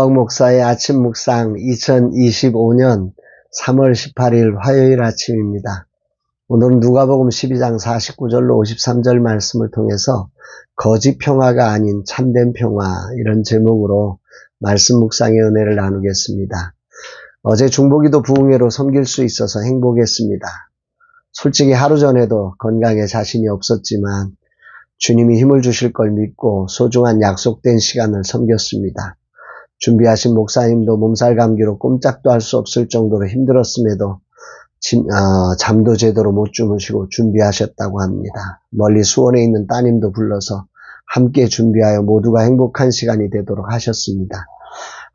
박 목사의 아침 묵상 2025년 3월 18일 화요일 아침입니다. 오늘은 누가복음 12장 49절로 53절 말씀을 통해서 거짓 평화가 아닌 참된 평화 이런 제목으로 말씀 묵상의 은혜를 나누겠습니다. 어제 중보기도 부흥회로 섬길 수 있어서 행복했습니다. 솔직히 하루 전에도 건강에 자신이 없었지만 주님이 힘을 주실 걸 믿고 소중한 약속된 시간을 섬겼습니다. 준비하신 목사님도 몸살 감기로 꼼짝도 할 수 없을 정도로 힘들었음에도 진, 어, 잠도 제대로 못 주무시고 준비하셨다고 합니다. 멀리 수원에 있는 따님도 불러서 함께 준비하여 모두가 행복한 시간이 되도록 하셨습니다.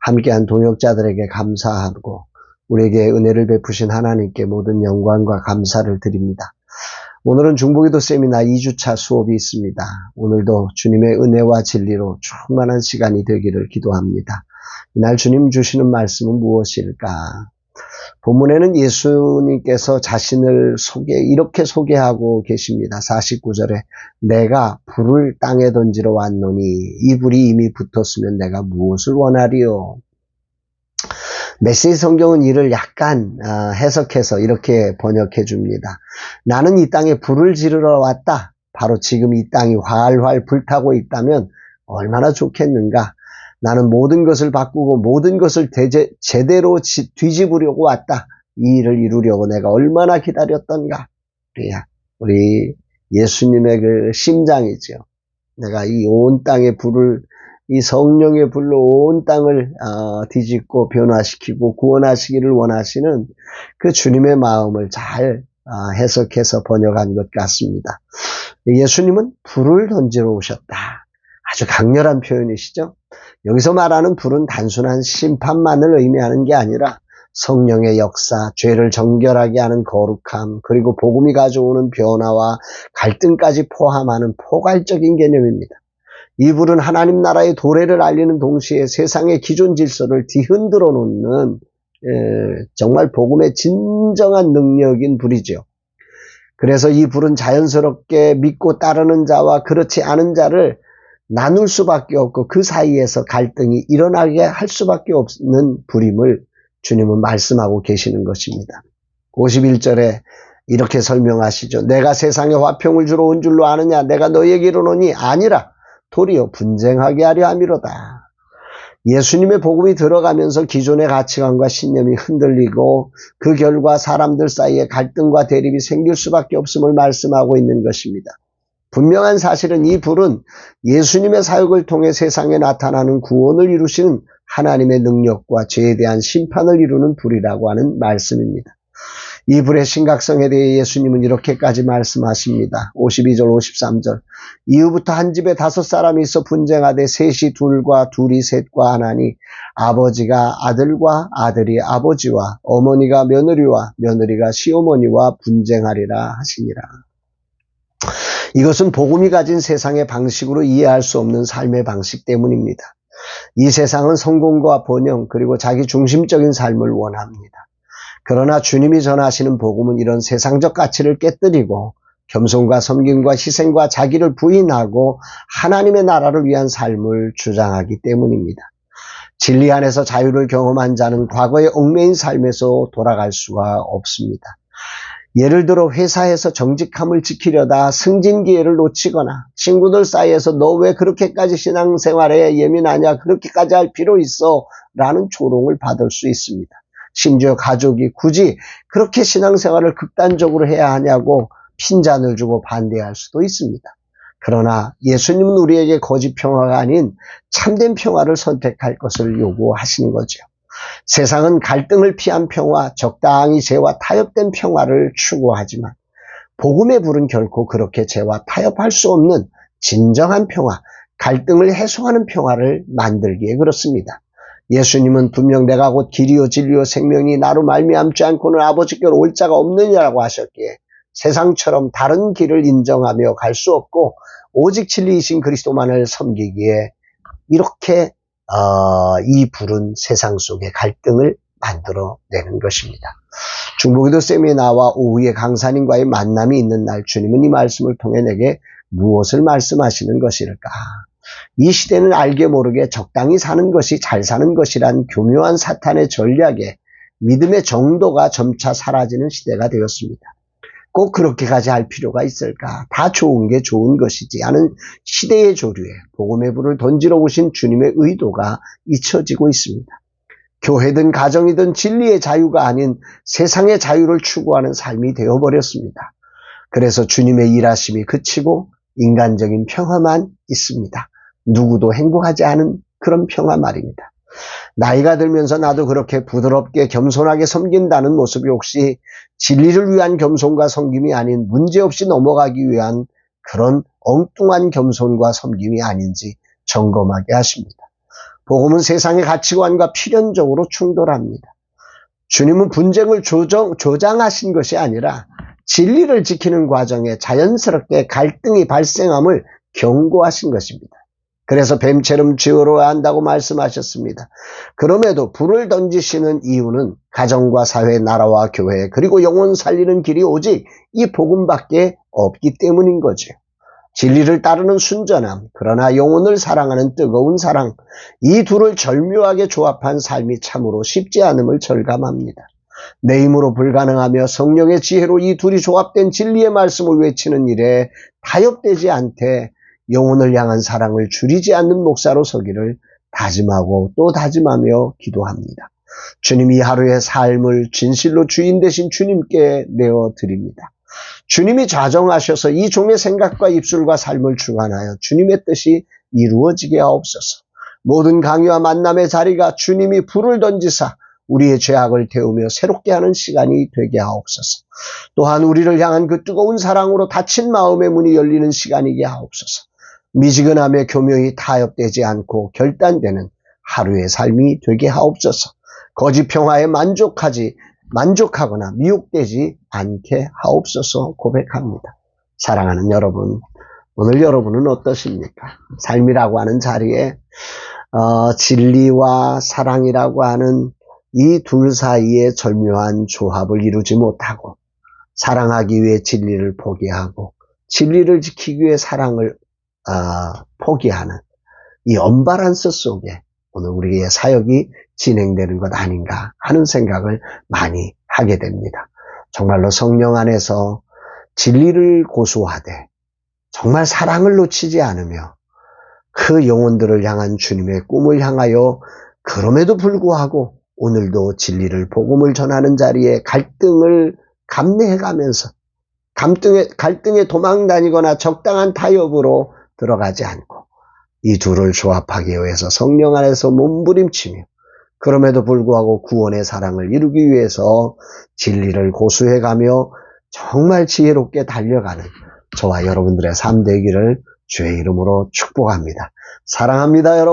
함께한 동역자들에게 감사하고 우리에게 은혜를 베푸신 하나님께 모든 영광과 감사를 드립니다. 오늘은 중보기도 세미나 2주차 수업이 있습니다. 오늘도 주님의 은혜와 진리로 충만한 시간이 되기를 기도합니다. 이날 주님 주시는 말씀은 무엇일까? 본문에는 예수님께서 자신을 소개, 이렇게 소개하고 계십니다. 49절에 내가 불을 땅에 던지러 왔노니 이 불이 이미 붙었으면 내가 무엇을 원하리요? 메시지 성경은 이를 약간 어, 해석해서 이렇게 번역해 줍니다. 나는 이 땅에 불을 지르러 왔다. 바로 지금 이 땅이 활활 불타고 있다면 얼마나 좋겠는가. 나는 모든 것을 바꾸고 모든 것을 대제, 제대로 지, 뒤집으려고 왔다. 이 일을 이루려고 내가 얼마나 기다렸던가. 우리야, 우리 예수님의 그 심장이죠. 내가 이 온 땅에 불을 이 성령의 불로 온 땅을 어, 뒤집고 변화시키고 구원하시기를 원하시는 그 주님의 마음을 잘 어, 해석해서 번역한 것 같습니다. 예수님은 불을 던지러 오셨다. 아주 강렬한 표현이시죠. 여기서 말하는 불은 단순한 심판만을 의미하는 게 아니라 성령의 역사, 죄를 정결하게 하는 거룩함, 그리고 복음이 가져오는 변화와 갈등까지 포함하는 포괄적인 개념입니다. 이 불은 하나님 나라의 도래를 알리는 동시에 세상의 기존 질서를 뒤흔들어 놓는 정말 복음의 진정한 능력인 불이죠. 그래서 이 불은 자연스럽게 믿고 따르는 자와 그렇지 않은 자를 나눌 수밖에 없고 그 사이에서 갈등이 일어나게 할 수밖에 없는 불임을 주님은 말씀하고 계시는 것입니다. 51절에 이렇게 설명하시죠. 내가 세상에 화평을 주러 온 줄로 아느냐? 내가 너에게 이르노니 아니라 도리어 분쟁하게 하려 함이로다. 예수님의 복음이 들어가면서 기존의 가치관과 신념이 흔들리고 그 결과 사람들 사이에 갈등과 대립이 생길 수밖에 없음을 말씀하고 있는 것입니다. 분명한 사실은 이 불은 예수님의 사역을 통해 세상에 나타나는 구원을 이루시는 하나님의 능력과 죄에 대한 심판을 이루는 불이라고 하는 말씀입니다. 이 불의 심각성에 대해 예수님은 이렇게까지 말씀하십니다. 52절, 53절. 이후부터 한 집에 다섯 사람이 있어 분쟁하되 셋이 둘과 둘이 셋과 하나니 아버지가 아들과 아들이 아버지와 어머니가 며느리와 며느리가 시어머니와 분쟁하리라 하시니라. 이것은 복음이 가진 세상의 방식으로 이해할 수 없는 삶의 방식 때문입니다. 이 세상은 성공과 번영 그리고 자기 중심적인 삶을 원합니다. 그러나 주님이 전하시는 복음은 이런 세상적 가치를 깨뜨리고 겸손과 섬김과 희생과 자기를 부인하고 하나님의 나라를 위한 삶을 주장하기 때문입니다. 진리 안에서 자유를 경험한 자는 과거의 얽매인 삶에서 돌아갈 수가 없습니다. 예를 들어 회사에서 정직함을 지키려다 승진 기회를 놓치거나 친구들 사이에서 너 왜 그렇게까지 신앙생활에 예민하냐 그렇게까지 할 필요 있어 라는 조롱을 받을 수 있습니다. 심지어 가족이 굳이 그렇게 신앙생활을 극단적으로 해야 하냐고 핀잔을 주고 반대할 수도 있습니다. 그러나 예수님은 우리에게 거짓 평화가 아닌 참된 평화를 선택할 것을 요구하시는 거죠. 세상은 갈등을 피한 평화, 적당히 죄와 타협된 평화를 추구하지만 복음의 불은 결코 그렇게 죄와 타협할 수 없는 진정한 평화, 갈등을 해소하는 평화를 만들기에 그렇습니다. 예수님은 분명 내가 곧 길이요 진리요 생명이 나로 말미암지 않고는 아버지께로 올 자가 없느냐라고 하셨기에 세상처럼 다른 길을 인정하며 갈 수 없고 오직 진리이신 그리스도만을 섬기기에 이렇게 어, 이 불은 세상 속의 갈등을 만들어내는 것입니다. 중보기도 세미나와 오후에 강사님과의 만남이 있는 날 주님은 이 말씀을 통해 내게 무엇을 말씀하시는 것일까? 이 시대는 알게 모르게 적당히 사는 것이 잘 사는 것이란 교묘한 사탄의 전략에 믿음의 정도가 점차 사라지는 시대가 되었습니다. 꼭 그렇게까지 할 필요가 있을까? 다 좋은 게 좋은 것이지 하는 시대의 조류에 복음의 불을 던지러 오신 주님의 의도가 잊혀지고 있습니다. 교회든 가정이든 진리의 자유가 아닌 세상의 자유를 추구하는 삶이 되어버렸습니다. 그래서 주님의 일하심이 그치고 인간적인 평화만 있습니다. 누구도 행복하지 않은 그런 평화 말입니다. 나이가 들면서 나도 그렇게 부드럽게 겸손하게 섬긴다는 모습이 혹시 진리를 위한 겸손과 섬김이 아닌 문제없이 넘어가기 위한 그런 엉뚱한 겸손과 섬김이 아닌지 점검하게 하십니다. 복음은 세상의 가치관과 필연적으로 충돌합니다. 주님은 분쟁을 조정, 조장하신 것이 아니라 진리를 지키는 과정에 자연스럽게 갈등이 발생함을 경고하신 것입니다. 그래서 뱀처럼 지으러야 한다고 말씀하셨습니다. 그럼에도 불을 던지시는 이유는 가정과 사회, 나라와 교회, 그리고 영혼 살리는 길이 오직 이 복음밖에 없기 때문인 거죠. 진리를 따르는 순전함, 그러나 영혼을 사랑하는 뜨거운 사랑, 이 둘을 절묘하게 조합한 삶이 참으로 쉽지 않음을 절감합니다. 내 힘으로 불가능하며 성령의 지혜로 이 둘이 조합된 진리의 말씀을 외치는 일에 타협되지 않되 영혼을 향한 사랑을 줄이지 않는 목사로 서기를 다짐하고 또 다짐하며 기도합니다. 주님이 하루의 삶을 진실로 주인 되신 주님께 내어 드립니다. 주님이 좌정하셔서 이 종의 생각과 입술과 삶을 주관하여 주님의 뜻이 이루어지게 하옵소서. 모든 강요와 만남의 자리가 주님이 불을 던지사 우리의 죄악을 태우며 새롭게 하는 시간이 되게 하옵소서. 또한 우리를 향한 그 뜨거운 사랑으로 닫힌 마음의 문이 열리는 시간이게 하옵소서. 미지근함에 교묘히 타협되지 않고 결단되는 하루의 삶이 되게 하옵소서. 거짓 평화에 만족하지 만족하거나 미혹되지 않게 하옵소서 고백합니다. 사랑하는 여러분, 오늘 여러분은 어떠십니까? 삶이라고 하는 자리에 어, 진리와 사랑이라고 하는 이 둘 사이의 절묘한 조합을 이루지 못하고 사랑하기 위해 진리를 포기하고 진리를 지키기 위해 사랑을 어, 포기하는 이 언바란스 속에 오늘 우리의 사역이 진행되는 것 아닌가 하는 생각을 많이 하게 됩니다. 정말로 성령 안에서 진리를 고수하되 정말 사랑을 놓치지 않으며 그 영혼들을 향한 주님의 꿈을 향하여 그럼에도 불구하고 오늘도 진리를 복음을 전하는 자리에 갈등을 감내해 가면서 갈등에, 갈등에 도망 다니거나 적당한 타협으로 들어가지 않고 이 둘을 조합하기 위해서 성령 안에서 몸부림치며 그럼에도 불구하고 구원의 사랑을 이루기 위해서 진리를 고수해가며 정말 지혜롭게 달려가는 저와 여러분들의 삶 되기를 주의 이름으로 축복합니다. 사랑합니다, 여러분.